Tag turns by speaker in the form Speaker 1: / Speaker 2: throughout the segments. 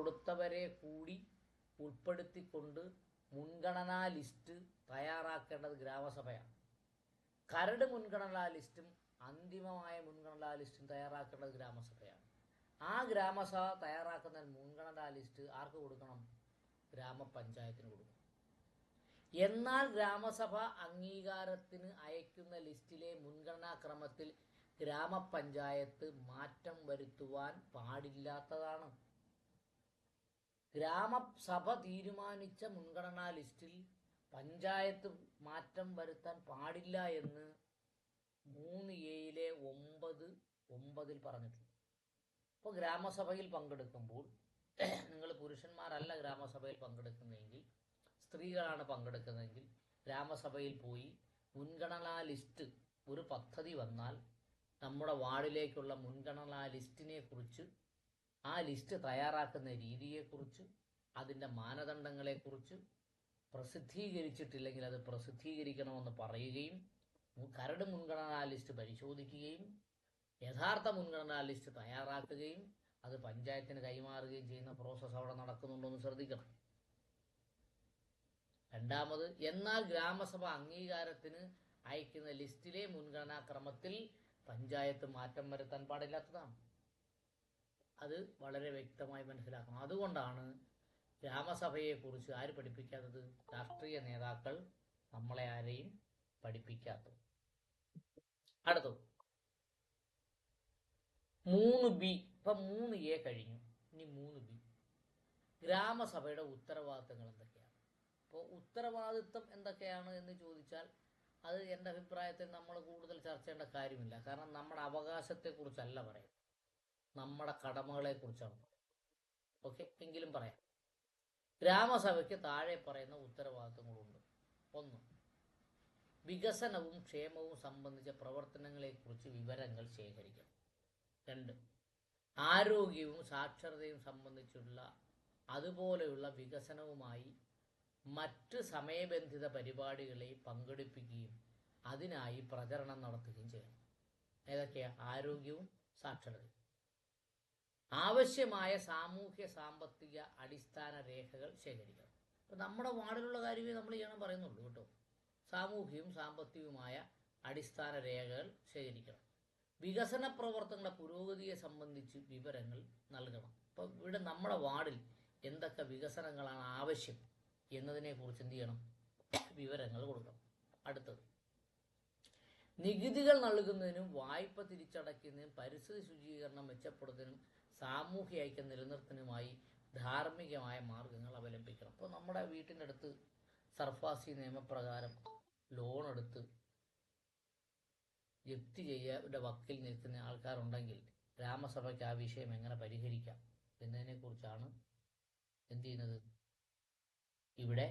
Speaker 1: കൊടുത്തവരെ കൂടി ഉൾപ്പെടുത്തിക്കൊണ്ട് മുൻഗണനാ ലിസ്റ്റ് തയ്യാറാക്കേണ്ടത് ഗ്രാമസഭയാണ്. കരട് മുൻഗണനാ ലിസ്റ്റും അന്തിമമായ മുൻഗണനാ ലിസ്റ്റും തയ്യാറാക്കേണ്ടത് ഗ്രാമസഭയാണ്. ആ ഗ്രാമസഭ തയ്യാറാക്കുന്ന മുൻഗണനാ ലിസ്റ്റ് ആർക്ക് കൊടുക്കണം? ഗ്രാമപഞ്ചായത്തിന് കൊടുക്കണം. എന്നാൽ ഗ്രാമസഭ അംഗീകാരത്തിന് അയക്കുന്ന ലിസ്റ്റിലെ മുൻഗണനാ ക്രമത്തിൽ ഗ്രാമപഞ്ചായത്ത് മാറ്റം വരുത്തുവാൻ പാടില്ലാത്തതാണ്. ഗ്രാമസഭ തീരുമാനിച്ച മുൻഗണനാ ലിസ്റ്റിൽ പഞ്ചായത്ത് മാറ്റം വരുത്താൻ പാടില്ല എന്ന് മൂന്ന് എയിലെ ഒമ്പത് ഒമ്പതിൽ പറഞ്ഞിട്ടുണ്ട്. അപ്പോൾ ഗ്രാമസഭയിൽ പങ്കെടുക്കുമ്പോൾ നിങ്ങൾ പുരുഷന്മാരല്ല ഗ്രാമസഭയിൽ പങ്കെടുക്കുന്നതെങ്കിൽ സ്ത്രീകളാണ് പങ്കെടുക്കുന്നതെങ്കിൽ ഗ്രാമസഭയിൽ പോയി മുൻഗണനാ ലിസ്റ്റ് ഒരു പദ്ധതി വന്നാൽ നമ്മുടെ വാർഡിലേക്കുള്ള മുൻഗണനാ ലിസ്റ്റിനെ കുറിച്ച് ആ ലിസ്റ്റ് തയ്യാറാക്കുന്ന രീതിയെക്കുറിച്ച് അതിന്റെ മാനദണ്ഡങ്ങളെക്കുറിച്ച് പ്രസിദ്ധീകരിച്ചിട്ടില്ലെങ്കിൽ അത് പ്രസിദ്ധീകരിക്കണമെന്ന് പറയുകയും കരട് മുൻഗണനാ ലിസ്റ്റ് പരിശോധിക്കുകയും യഥാർത്ഥ മുൻഗണനാ ലിസ്റ്റ് തയ്യാറാക്കുകയും അത് പഞ്ചായത്തിന് കൈമാറുകയും ചെയ്യുന്ന പ്രോസസ്സ് അവിടെ നടക്കുന്നുണ്ടോ എന്ന് ശ്രദ്ധിക്കണം. രണ്ടാമത് എന്നാൽ ഗ്രാമസഭ അംഗീകാരത്തിന് അയക്കുന്ന ലിസ്റ്റിലെ മുൻഗണനാ ക്രമത്തിൽ പഞ്ചായത്ത് മാറ്റം വരുത്താൻ പാടില്ലാത്തതാണ്. അത് വളരെ വ്യക്തമായി മനസ്സിലാക്കണം. അതുകൊണ്ടാണ് ഗ്രാമസഭയെക്കുറിച്ച് ആര് പഠിപ്പിക്കാത്തത്? രാഷ്ട്രീയ നേതാക്കൾ നമ്മളെ ആരെയും പഠിപ്പിക്കാത്തത്. അടുത്തത്. മൂന്ന് ബി ഇപ്പം മൂന്ന് എ കഴിഞ്ഞു. ഇനി മൂന്ന് ബി. ഗ്രാമസഭയുടെ ഉത്തരവാദിത്തങ്ങൾ എന്തൊക്കെയാണ്? അപ്പോൾ ഉത്തരവാദിത്തം എന്തൊക്കെയാണ് എന്ന് ചോദിച്ചാൽ അത് എന്റെ അഭിപ്രായത്തിൽ നമ്മൾ കൂടുതൽ ചർച്ച ചെയ്യേണ്ട കാര്യമില്ല. കാരണം നമ്മുടെ അവകാശത്തെക്കുറിച്ചല്ല പറയുന്നത്. നമ്മുടെ കടമകളെ കുറിച്ചാണ് ഓക്കെ എങ്കിലും പറയാം. ഗ്രാമസഭയ്ക്ക് താഴെ പറയുന്ന ഉത്തരവാദിത്തങ്ങളുണ്ട് ഒന്ന് വികസനവും ക്ഷേമവും സംബന്ധിച്ച പ്രവർത്തനങ്ങളെക്കുറിച്ച് വിവരങ്ങൾ ശേഖരിക്കണം. രണ്ട് ആരോഗ്യവും സാക്ഷരതയും സംബന്ധിച്ചുള്ള അതുപോലെയുള്ള വികസനവുമായി മറ്റ് സമയബന്ധിത പരിപാടികളെ പങ്കെടുപ്പിക്കുകയും അതിനായി പ്രചരണം നടത്തുകയും ചെയ്യണം. ഏതൊക്കെയാണ് ആരോഗ്യവും സാക്ഷരതയും. ആവശ്യമായ സാമൂഹ്യ സാമ്പത്തിക അടിസ്ഥാന രേഖകൾ ശേഖരിക്കണം. അപ്പൊ നമ്മുടെ വാർഡിലുള്ള കാര്യമേ നമ്മൾ ചെയ്യണം പറയുന്നുള്ളൂ കേട്ടോ. സാമൂഹ്യവും സാമ്പത്തികവുമായ അടിസ്ഥാന രേഖകൾ ശേഖരിക്കണം. വികസന പ്രവർത്തനങ്ങളുടെ പുരോഗതിയെ സംബന്ധിച്ച് വിവരങ്ങൾ നൽകണം. അപ്പോൾ ഇവിടെ നമ്മുടെ വാർഡിൽ എന്തൊക്കെ വികസനങ്ങളാണ് ആവശ്യം എന്നതിനെക്കുറിച്ച് എന്ത് ചെയ്യണം? വിവരങ്ങൾ കൊടുക്കണം. അടുത്തത്. നികുതികൾ നൽകുന്നതിനും വായ്പ തിരിച്ചടയ്ക്കുന്നതിനും പരിസ്ഥിതി ശുചീകരണം മെച്ചപ്പെടുത്തുന്നതിനും സാമൂഹ്യ ഐക്യം നിലനിർത്തുന്നതിനുമായി ധാർമ്മികമായ മാർഗങ്ങൾ അവലംബിക്കണം. അപ്പോൾ നമ്മുടെ വീട്ടിന്റെ അടുത്ത് സർഫാസി നിയമപ്രകാരം ലോൺ എടുത്ത് ജപ്തി ചെയ്യയുടെ വക്കിൽ നിൽക്കുന്ന ആൾക്കാരുണ്ടെങ്കിൽ ഗ്രാമസഭയ്ക്ക് ആ വിഷയം എങ്ങനെ പരിഹരിക്കാം എന്നതിനെക്കുറിച്ചാണ് എന്ത് ചെയ്യുന്നത് ഇവിടെ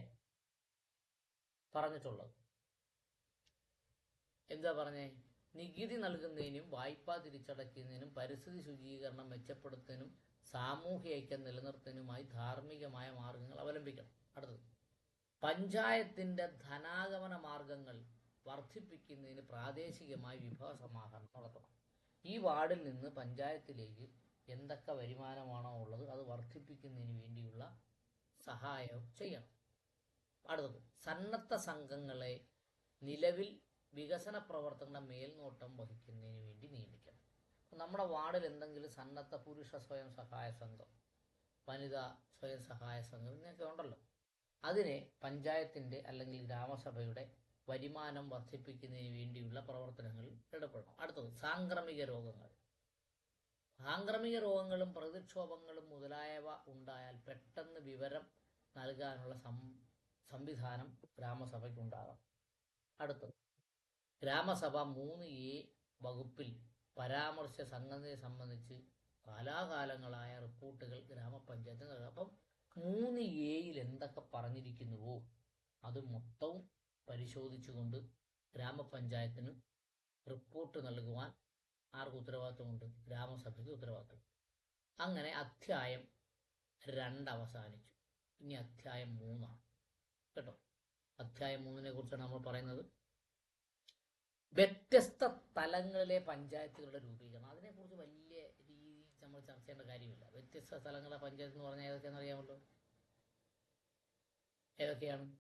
Speaker 1: പറഞ്ഞിട്ടുള്ളത്. എന്താ പറഞ്ഞേ? നികുതി നൽകുന്നതിനും വായ്പ തിരിച്ചടയ്ക്കുന്നതിനും പരിസ്ഥിതി ശുചീകരണം മെച്ചപ്പെടുത്തുന്നതിനും സാമൂഹ്യ ഐക്യം നിലനിർത്തുന്നതിനുമായി ധാർമ്മികമായ മാർഗങ്ങൾ അവലംബിക്കണം. അടുത്തത്. പഞ്ചായത്തിന്റെ ധനാഗമന മാർഗങ്ങൾ വർദ്ധിപ്പിക്കുന്നതിന് പ്രാദേശികമായി വിഭവ സമാഹരണം നടത്തണം. ഈ വാർഡിൽ നിന്ന് പഞ്ചായത്തിലേക്ക് എന്തൊക്കെ വരുമാനമാണോ ഉള്ളത് അത് വർദ്ധിപ്പിക്കുന്നതിന് വേണ്ടിയുള്ള സഹായം ചെയ്യണം. അടുത്തത്. സന്നദ്ധ സംഘങ്ങളെ നിലവിൽ വികസന പ്രവർത്തനങ്ങളുടെ മേൽനോട്ടം വഹിക്കുന്നതിന് വേണ്ടി നിയമിക്കണം. നമ്മുടെ വാർഡിൽ എന്തെങ്കിലും സന്നദ്ധ പുരുഷ സ്വയം സഹായ സംഘം വനിതാ സ്വയം സഹായ സംഘം ഇങ്ങനെയൊക്കെ ഉണ്ടല്ലോ. അതിനെ പഞ്ചായത്തിന്റെ അല്ലെങ്കിൽ ഗ്രാമസഭയുടെ വരുമാനം വർദ്ധിപ്പിക്കുന്നതിന് വേണ്ടിയുള്ള പ്രവർത്തനങ്ങളിൽ ഇടപെടണം. അടുത്തത് സാംക്രമിക രോഗങ്ങൾ. സാംക്രമിക രോഗങ്ങളും പ്രതിക്ഷോഭങ്ങളും മുതലായവ ഉണ്ടായാൽ പെട്ടെന്ന് വിവരം നൽകാനുള്ള സംവിധാനം ഗ്രാമസഭയ്ക്ക് ഉണ്ടാകണം അടുത്തത് ഗ്രാമസഭ മൂന്ന് എ വകുപ്പിൽ പരാമർശ സംഘത്തെ സംബന്ധിച്ച് കാലാകാലങ്ങളായ റിപ്പോർട്ടുകൾ ഗ്രാമപഞ്ചായത്തിന് നൽകുക അപ്പം മൂന്ന് എയിൽ എന്തൊക്കെ പറഞ്ഞിരിക്കുന്നുവോ അത് മൊത്തവും പരിശോധിച്ചുകൊണ്ട് ഗ്രാമപഞ്ചായത്തിന് റിപ്പോർട്ട് നൽകുവാൻ ആർക്ക് ഉത്തരവാദിത്വമുണ്ട്? ഗ്രാമസഭയ്ക്ക് ഉത്തരവാദിത്വം. അങ്ങനെ അധ്യായം രണ്ട് അവസാനിച്ചു. ഇനി അധ്യായം മൂന്നാണ്. കേട്ടോ? അധ്യായം മൂന്നിനെ കുറിച്ചാണ് നമ്മൾ പറയുന്നത്. വ്യത്യസ്ത തലങ്ങളിലെ പഞ്ചായത്തുകളുടെ രൂപീകരണം. അതിനെക്കുറിച്ച് വലിയ രീതിയിൽ നമ്മൾ ചർച്ച ചെയ്യേണ്ട കാര്യമില്ല. വ്യത്യസ്ത സ്ഥലങ്ങളെ പഞ്ചായത്ത് എന്ന് പറഞ്ഞാൽ ഏതൊക്കെയാണെന്ന് അറിയാമല്ലോ? ഏതൊക്കെയാണ്?